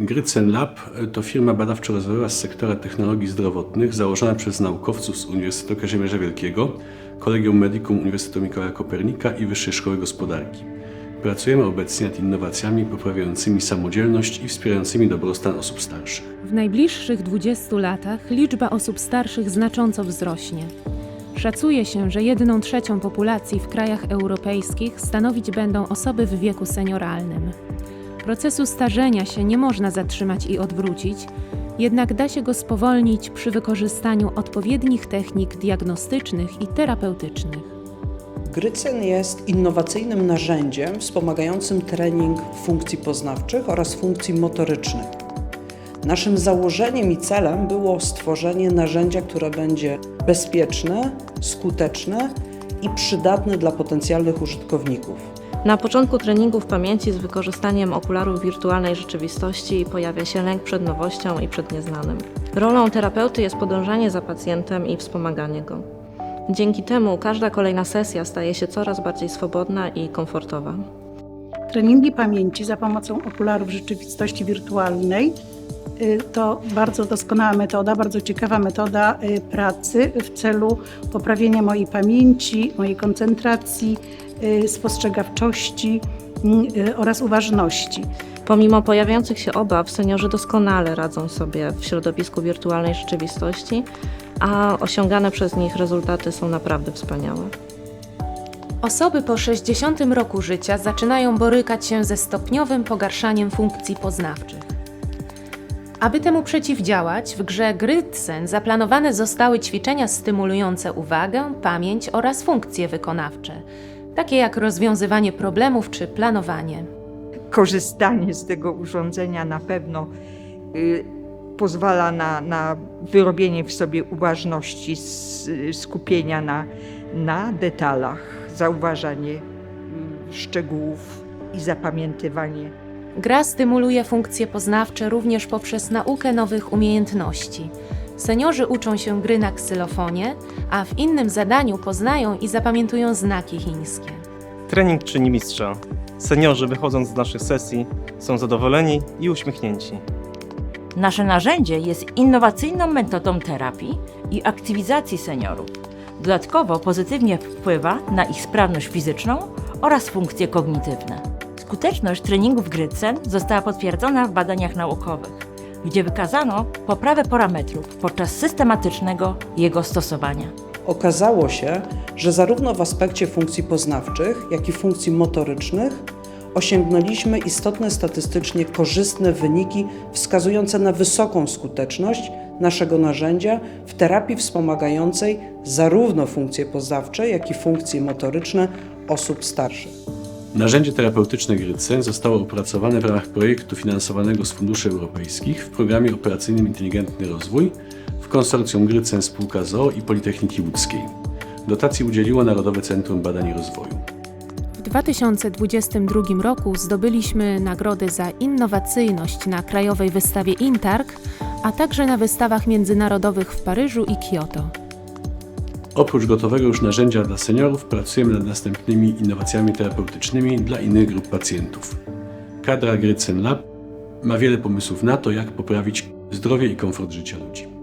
Grycen Lab to firma badawczo-rozwojowa z sektora technologii zdrowotnych założona przez naukowców z Uniwersytetu Kazimierza Wielkiego, Collegium Medicum Uniwersytetu Mikołaja Kopernika i Wyższej Szkoły Gospodarki. Pracujemy obecnie nad innowacjami poprawiającymi samodzielność i wspierającymi dobrostan osób starszych. W najbliższych 20 latach liczba osób starszych znacząco wzrośnie. Szacuje się, że jedną trzecią populacji w krajach europejskich stanowić będą osoby w wieku senioralnym. Procesu starzenia się nie można zatrzymać i odwrócić, jednak da się go spowolnić przy wykorzystaniu odpowiednich technik diagnostycznych i terapeutycznych. Grycen jest innowacyjnym narzędziem wspomagającym trening funkcji poznawczych oraz funkcji motorycznych. Naszym założeniem i celem było stworzenie narzędzia, które będzie bezpieczne, skuteczne i przydatne dla potencjalnych użytkowników. Na początku treningów pamięci z wykorzystaniem okularów wirtualnej rzeczywistości pojawia się lęk przed nowością i przed nieznanym. Rolą terapeuty jest podążanie za pacjentem i wspomaganie go. Dzięki temu każda kolejna sesja staje się coraz bardziej swobodna i komfortowa. Treningi pamięci za pomocą okularów rzeczywistości wirtualnej y, to bardzo doskonała metoda, bardzo ciekawa metoda y, pracy w celu poprawienia mojej pamięci, mojej koncentracji, spostrzegawczości y, oraz uważności. Pomimo pojawiających się obaw, seniorzy doskonale radzą sobie w środowisku wirtualnej rzeczywistości, a osiągane przez nich rezultaty są naprawdę wspaniałe. Osoby po 60 roku życia zaczynają borykać się ze stopniowym pogarszaniem funkcji poznawczych. Aby temu przeciwdziałać, w grze Grytsen zaplanowane zostały ćwiczenia stymulujące uwagę, pamięć oraz funkcje wykonawcze, takie jak rozwiązywanie problemów czy planowanie. korzystanie z tego urządzenia na pewno y, pozwala na, na wyrobienie w sobie uważności, s- skupienia na, na detalach, zauważanie y, szczegółów i zapamiętywanie. Gra stymuluje funkcje poznawcze również poprzez naukę nowych umiejętności. Seniorzy uczą się gry na ksylofonie, a w innym zadaniu poznają i zapamiętują znaki chińskie. Trening czyni mistrza. Seniorzy wychodząc z naszych sesji są zadowoleni i uśmiechnięci. Nasze narzędzie jest innowacyjną metodą terapii i aktywizacji seniorów. Dodatkowo pozytywnie wpływa na ich sprawność fizyczną oraz funkcje kognitywne. Skuteczność treningów Grycen została potwierdzona w badaniach naukowych, gdzie wykazano poprawę parametrów podczas systematycznego jego stosowania. Okazało się, że zarówno w aspekcie funkcji poznawczych, jak i funkcji motorycznych osiągnęliśmy istotne statystycznie korzystne wyniki wskazujące na wysoką skuteczność naszego narzędzia w terapii wspomagającej zarówno funkcje poznawcze, jak i funkcje motoryczne osób starszych. Narzędzie terapeutyczne Grycen zostało opracowane w ramach projektu finansowanego z funduszy europejskich w programie operacyjnym Inteligentny Rozwój w konsorcjum Grycen Spółka ZOO i Politechniki Łódzkiej. Dotacji udzieliło Narodowe Centrum Badań i Rozwoju. W 2022 roku zdobyliśmy nagrody za innowacyjność na Krajowej Wystawie Intarg, a także na wystawach międzynarodowych w Paryżu i Kyoto. Oprócz gotowego już narzędzia dla seniorów, pracujemy nad następnymi innowacjami terapeutycznymi dla innych grup pacjentów. Kadra Grycen Lab ma wiele pomysłów na to, jak poprawić zdrowie i komfort życia ludzi.